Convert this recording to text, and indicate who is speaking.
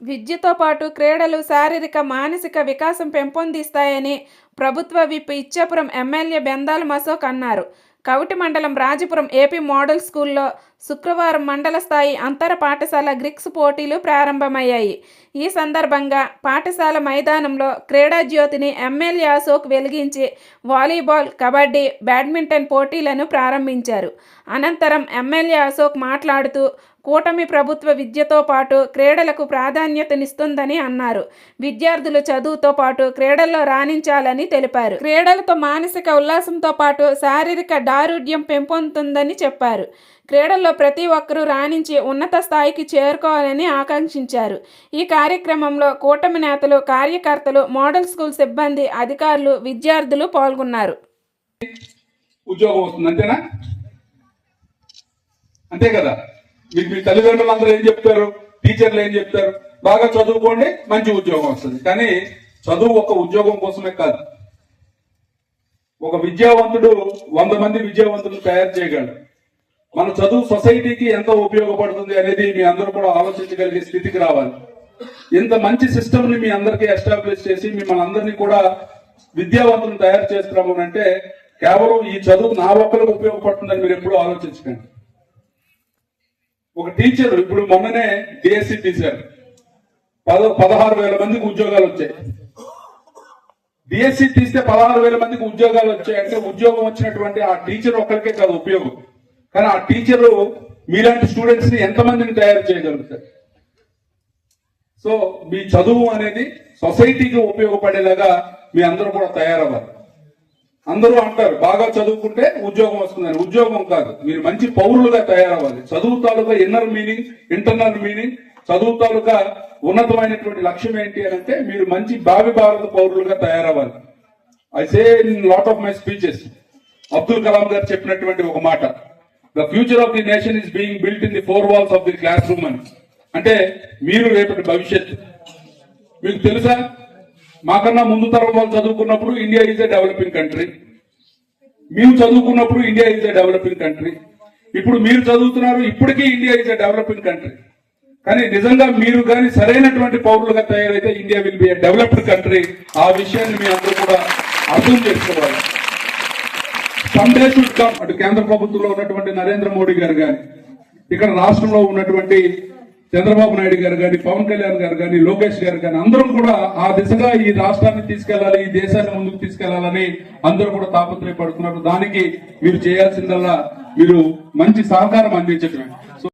Speaker 1: విద్యతో పాటు క్రీడలు శారీరక మానసిక వికాసం పెంపొందిస్తాయని ప్రభుత్వ విప్ ఇచ్చాపురం ఎమ్మెల్యే బెందాల్ మసోక్ అన్నారు. కవిటి మండలం రాజపురం ఏపీ మోడల్ స్కూల్లో శుక్రవారం మండల స్థాయి అంతర పాఠశాల గ్రిక్స్ పోటీలు ప్రారంభమయ్యాయి. ఈ సందర్భంగా పాఠశాల మైదానంలో క్రీడా జ్యోతిని ఎమ్మెల్యే అశోక్ వెలిగించి వాలీబాల్ కబడ్డీ బ్యాడ్మింటన్ పోటీలను ప్రారంభించారు. అనంతరం ఎమ్మెల్యే అశోక్ మాట్లాడుతూ కూటమి ప్రభుత్వ విద్యతో పాటు క్రీడలకు ప్రాధాన్యతనిస్తుందని అన్నారు. విద్యార్థులు చదువుతో పాటు క్రీడల్లో రాణించాలని తెలిపారు. క్రీడలతో మానసిక ఉల్లాసంతో పాటు శారీరక దారుఢ్యం పెంపొందుతుందని చెప్పారు. క్రీడల్లో ప్రతి ఒక్కరూ రాణించి ఉన్నత స్థాయికి చేరుకోవాలని ఆకాంక్షించారు. ఈ కార్యక్రమంలో కూటమి నేతలు కార్యకర్తలు మోడల్ స్కూల్ సిబ్బంది అధికారులు విద్యార్థులు పాల్గొన్నారు.
Speaker 2: ఉద్యోగం వస్తుంది అంతేనా? అంతే కదా? మీకు మీ తల్లిదండ్రులు అందరూ ఏం చెప్తారు? టీచర్లు ఏం చెప్తారు? బాగా చదువుకోండి మంచి ఉద్యోగం వస్తుంది. కానీ చదువు ఒక ఉద్యోగం కోసమే కాదు. ఒక విద్యావంతుడు వంద మంది విద్యావంతులను తయారు చేయగలడు. మన చదువు సొసైటీకి ఎంత ఉపయోగపడుతుంది అనేది మీ అందరూ కూడా ఆలోచించగలిగే స్థితికి రావాలి. ఇంత మంచి సిస్టమ్ని మీ అందరికీ ఎస్టాబ్లిష్ చేసి మిమ్మల్ని అందరినీ కూడా విద్యావంతులను తయారు చేస్తున్నాము అంటే కేవలం ఈ చదువు నా ఒక్కరికి ఉపయోగపడుతుందని మీరు ఎప్పుడూ ఆలోచించకండి. ఒక టీచర్ ఇప్పుడు మొన్ననే డిఎస్సి తీశారు పద పదహారు వేల మందికి ఉద్యోగాలు వచ్చాయి. డిఎస్సి తీస్తే పదహారు వేల మందికి ఉద్యోగాలు వచ్చాయి అంటే ఉద్యోగం వచ్చినటువంటి ఆ టీచర్ ఒక్కరికే కాదు ఉపయోగం. కానీ ఆ టీచరు మీలాంటి స్టూడెంట్స్ని ఎంతమందిని తయారు చేయగలుగుతారు? సో మీ చదువు అనేది సొసైటీకి ఉపయోగపడేలాగా మీ అందరూ కూడా తయారవ్వాలి. అందరూ అంటారు బాగా చదువుకుంటే ఉద్యోగం వస్తుందని. ఉద్యోగం కాదు. మీరు మంచి పౌరులుగా తయారవ్వాలి. చదువు తాలూకా ఇన్నర్ మీనింగ్ ఇంటర్నల్ మీనింగ్ చదువు తాలూకా ఉన్నతమైనటువంటి లక్ష్యం ఏంటి అని అంటే మీరు మంచి భావి భారత పౌరులుగా తయారవ్వాలి. I say in lot of my speeches Abdul Kalam garu చెప్పినటువంటి ఒక మాట. The future of the nation is being built in the four walls of the class room అని. అంటే మీరు రేపటి భవిష్యత్తు. మీకు తెలుసా? మాకన్నా ముందు తరం వాళ్ళు చదువుకున్నప్పుడు India is a developing country మేము చదువుకున్నప్పుడు India is a developing country ఇప్పుడు మీరు చదువుతున్నారు ఇప్పటికీ India is a developing country కానీ నిజంగా మీరు కానీ సరైనటువంటి పౌరులుగా తయారైతే India will be a developed country ఆ విషయాన్ని మీ అందరూ కూడా అర్థం చేసుకోవాలి. సండే షుడ్ కమ్ అటు కేంద్ర ప్రభుత్వంలో ఉన్నటువంటి నరేంద్ర మోడీ గారు కానీ ఇక్కడ రాష్ట్రంలో ఉన్నటువంటి చంద్రబాబు నాయుడు గారు కానీ పవన్ కళ్యాణ్ గారు కానీ లోకేష్ గారు కానీ అందరం కూడా ఆ దిశగా ఈ రాష్ట్రాన్ని తీసుకెళ్ళాలి ఈ దేశాన్ని ముందుకు తీసుకెళ్ళాలని అందరూ కూడా తాపత్రయపడుతున్నారు. దానికి మీరు చేయాల్సిందల్లా మీరు మంచి సహకారం అందించటమే